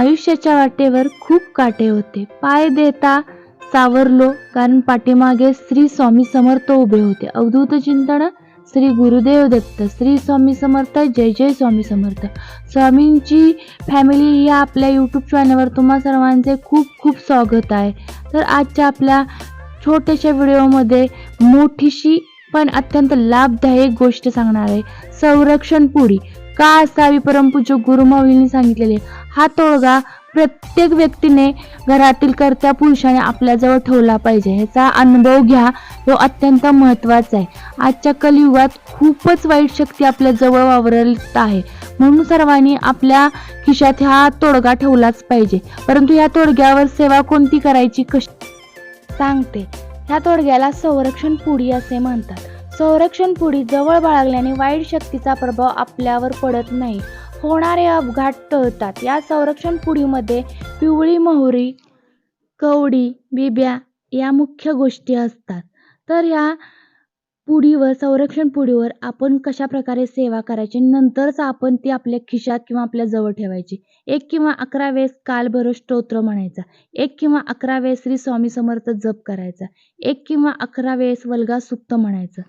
आयुष्याच्या वाटेवर खूप काटे होते. पाय देता सावरलो कारण पाठीमागे श्री स्वामी समर्थ उभे होते. अवधूत चिंतन श्री गुरुदेव दत्त श्री स्वामी समर्थ जय जय स्वामी समर्थ. स्वामींची फॅमिली या आपल्या यूट्यूब चॅनलवर तुम्हा सर्वांचे खूप खूप स्वागत आहे. तर आजच्या आपल्या छोट्याशा व्हिडिओमध्ये मोठीशी पण अत्यंत लाभदायक गोष्ट सांगणार आहे. संरक्षण पुडी का असावी परमपूज्य गुरुमाऊलींनी सांगितलेले हा तोडगा प्रत्येक व्यक्तीने घरातील कर्त्या पुरुषाने आपल्याजवळ ठेवला पाहिजे. ह्याचा अनुभव घ्या. तो अत्यंत महत्त्वाचा आहे. आजच्या कलियुगात खूपच वाईट शक्ती आपल्या जवळ वावरत आहे. म्हणून सर्वांनी आपल्या खिशात हा तोडगा ठेवलाच पाहिजे. परंतु या तोडग्यावर सेवा कोणती करायची कशी सांगते. ह्या तोडग्याला संरक्षण पुढी असे म्हणतात. संरक्षण पुढी जवळ बाळगल्याने वाईट शक्तीचा प्रभाव आपल्यावर पडत नाही. होणारे अपघात टळतात. या संरक्षण पुडीमध्ये पिवळी मोहरी कवडी बिब्या या मुख्य गोष्टी असतात. तर या पुडीवर संरक्षण पुडीवर आपण कशा प्रकारे सेवा करायची? नंतरच आपण ती आपल्या खिशात किंवा आपल्या जवळ ठेवायची. एक किंवा अकरा वेळेस कालभैरव स्तोत्र म्हणायचा. एक किंवा अकरा वेळेस श्री स्वामी समर्थ जप करायचा. एक किंवा अकरा वेळेस वल्गा सुक्त म्हणायचं.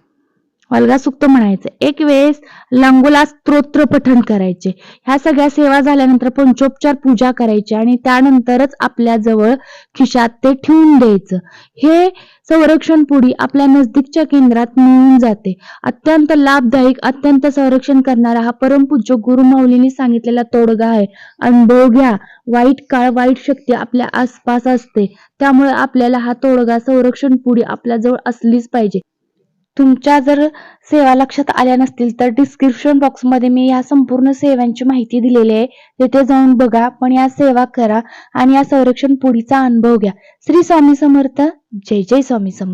वल्गा सुक्त म्हणायचं. एक वेळेस लंगोला स्तोत्र पठण करायचे. ह्या सगळ्या सेवा झाल्यानंतर पंचोपचार पूजा करायची आणि त्यानंतरच आपल्या जवळ खिशात ते ठेवून द्यायचं. हे संरक्षण पुढी आपल्या नजदीकच्या केंद्रात मिळून जाते. अत्यंत लाभदायक अत्यंत संरक्षण करणारा हा परमपूज्य गुरुमाऊलींनी सांगितलेला तोडगा आहे. अनुभव घ्या. वाईट काळ वाईट शक्ती आपल्या आसपास असते. त्यामुळे आपल्याला हा तोडगा संरक्षण पुढी आपल्या जवळ असलीच पाहिजे. तुमच्या जर सेवा लक्षात आल्या नसतील तर डिस्क्रिप्शन बॉक्समध्ये मी या संपूर्ण सेवांची माहिती दिलेली आहे. तिथे जाऊन बघा पण या सेवा करा आणि या संरक्षण पुढीचा अनुभव घ्या. श्री स्वामी समर्थ. जय जय स्वामी समर्थ.